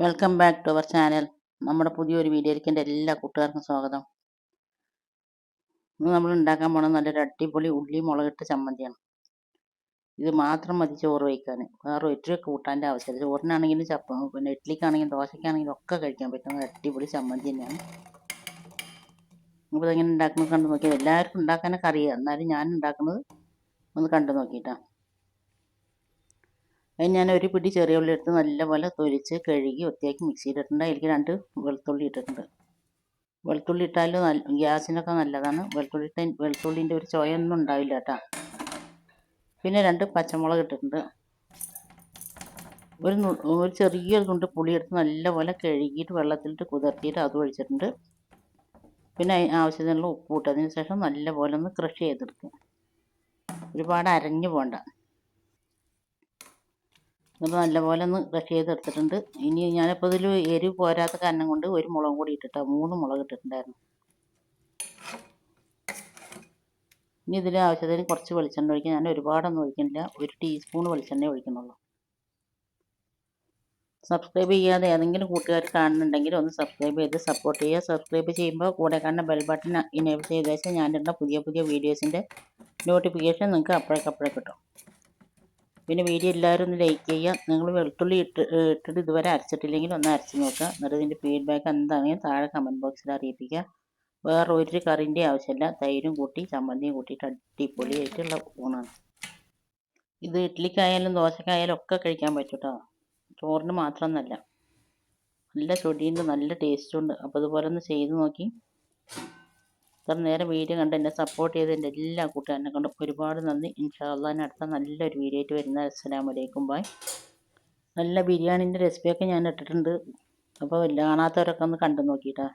Welcome back to our channel നമ്മുടെ പുതിയൊരു വീഡിയോയിലേക്ക് എന്റെ എല്ലാ കൂട്ടുകാർക്കും സ്വാഗതം. ഇന്ന് നമ്മൾ ഉണ്ടാക്കാൻ പോകുന്നത് നല്ലൊരു അടിപൊളി ഉള്ളി മുളകിട്ട് ചമ്മന്തിയാണ്. ഇത് മാത്രം മതി ചോറ് വയ്ക്കാൻ. വേറെ ഒരു കൂട്ടാന്റെ ആവശ്യമില്ല. ചോറിനാണെങ്കിലും ചപ്പ പിന്നെ ഇഡ്ഡലിക്കാണെങ്കിലും ദോശയ്ക്കാണെങ്കിലും ഒക്കെ കഴിക്കാൻ പറ്റുന്ന അടിപൊളി ചമ്മന്തി തന്നെയാണ്. അപ്പോൾ ഉണ്ടാക്കുന്നത് കണ്ടു നോക്കിയാൽ എല്ലാവർക്കും ഉണ്ടാക്കാനൊക്കെ അറിയാം. എന്നാലും ഞാൻ ഉണ്ടാക്കുന്നത് ഒന്ന് കണ്ടു നോക്കിയിട്ടാണ് ഞാൻ ഒരു പിടി ചെറിയ ഉള്ളി എടുത്ത് നല്ലപോലെ തൊലിച്ച് കഴുകി വൃത്തിയാക്കി മിക്സിയിലിട്ടുണ്ട് അതിലേക്ക് രണ്ട് വെളുത്തുള്ളി ഇട്ടിട്ടുണ്ട്. വെളുത്തുള്ളി ഇട്ടാൽ നല്ല ഗ്യാസിനൊക്കെ നല്ലതാണ്. വെളുത്തുള്ളി ഇട്ട വെളുത്തുള്ളിന്റെ ഒരു ചോയൊന്നും ഉണ്ടാവില്ല കേട്ടോ പിന്നെ രണ്ട് പച്ചമുളക് ഇട്ടിട്ടുണ്ട്. ഒരു ഒരു ചെറിയൊരു തുണ്ട് പുളി എടുത്ത് നല്ലപോലെ കഴുകിയിട്ട് വെള്ളത്തിലിട്ട് കുതിർത്തിയിട്ട് അത് ഒഴിച്ചിട്ടുണ്ട്. പിന്നെ ആവശ്യത്തിനുള്ള ഉപ്പ് ഇട്ടതിന് ശേഷം നല്ലപോലെ ഒന്ന് ക്രഷ് ചെയ്തെടുക്കുക. ഒരുപാട് അരഞ്ഞു പോകണ്ട എന്നിട്ട് നല്ലപോലെ ഒന്ന് ക്രഷ് ചെയ്തെടുത്തിട്ടുണ്ട്. ഇനി ഞാനിപ്പോൾ ഇതിൽ എരിവ് പോരാത്ത കാരണം കൊണ്ട് ഒരു മുളകും കൂടി ഇട്ടിട്ടാണ് മൂന്ന് മുളക് ഇട്ടിട്ടുണ്ടായിരുന്നു. ഇനി ഇതിൽ ആവശ്യത്തിന് കുറച്ച് വെളിച്ചെണ്ണ ഒഴിക്കാം. ഞാൻ ഒരുപാടൊന്നും ഒഴിക്കുന്നില്ല. ഒരു ടീസ്പൂൺ വെളിച്ചെണ്ണ ഒഴിക്കുന്നുള്ളൂ. സബ്സ്ക്രൈബ് ചെയ്യാതെ ഏതെങ്കിലും കൂട്ടുകാർ കാണുന്നുണ്ടെങ്കിൽ ഒന്ന് സബ്സ്ക്രൈബ് ചെയ്ത് സപ്പോർട്ട് ചെയ്യുക. സബ്സ്ക്രൈബ് ചെയ്യുമ്പോൾ കൂടെ കാണുന്ന ബെൽ ബട്ടൺ ഇനേബിൾ ചെയ്ത ശേഷം ഞാനിടുന്ന പുതിയ പുതിയ വീഡിയോസിന്റെ നോട്ടിഫിക്കേഷൻ നിങ്ങൾക്ക് അപ്പോഴേക്കപ്പോഴേ കിട്ടും. പിന്നെ വീഡിയോ എല്ലാവരും ഒന്ന് ലൈക്ക് ചെയ്യുക. നിങ്ങൾ വെളുത്തുള്ളി ഇട്ട് ഇട്ടിട്ട് ഇതുവരെ അരച്ചിട്ടില്ലെങ്കിൽ ഒന്ന് അരച്ച് നോക്കുക. എന്നിട്ട് ഇതിന്റെ ഫീഡ്ബാക്ക് എന്താണെങ്കിലും താഴെ കമന്റ് ബോക്സിൽ അറിയിപ്പിക്കുക. വേറെ ഒരു കറിന്റെ ആവശ്യമില്ല. തൈരും കൂട്ടി ചമ്മന്തിയും കൂട്ടിയിട്ട് അടിപൊളിയായിട്ടുള്ള ഊണാണ്. ഇത് ഇഡ്ഡലിക്കായാലും ദോശക്കായാലും ഒക്കെ കഴിക്കാൻ പറ്റും കേട്ടോ ചോറിന് മാത്രം നല്ല ചൊടിയുണ്ട് നല്ല ടേസ്റ്റുണ്ട് അപ്പോൾ ഇതുപോലെ ഒന്ന് ചെയ്ത് നോക്കി. ഇത്ര നേരം വീഡിയോ കണ്ട് എന്നെ സപ്പോർട്ട് ചെയ്ത് എന്റെ എല്ലാ കൂട്ടുകാരനെ കൊണ്ട് ഒരുപാട് നന്ദി. ഇൻഷാല്ലാൻ അടുത്ത നല്ലൊരു വീഡിയോ ആയിട്ട് വരുന്ന. അസ്സലാം വലൈക്കും ബായ് നല്ല ബിരിയാണീന്റെ റെസിപ്പിയൊക്കെ ഞാൻ ഇട്ടിട്ടുണ്ട്. അപ്പോൾ കാണാത്തവരൊക്കെ ഒന്ന് കണ്ടു നോക്കിയിട്ടാ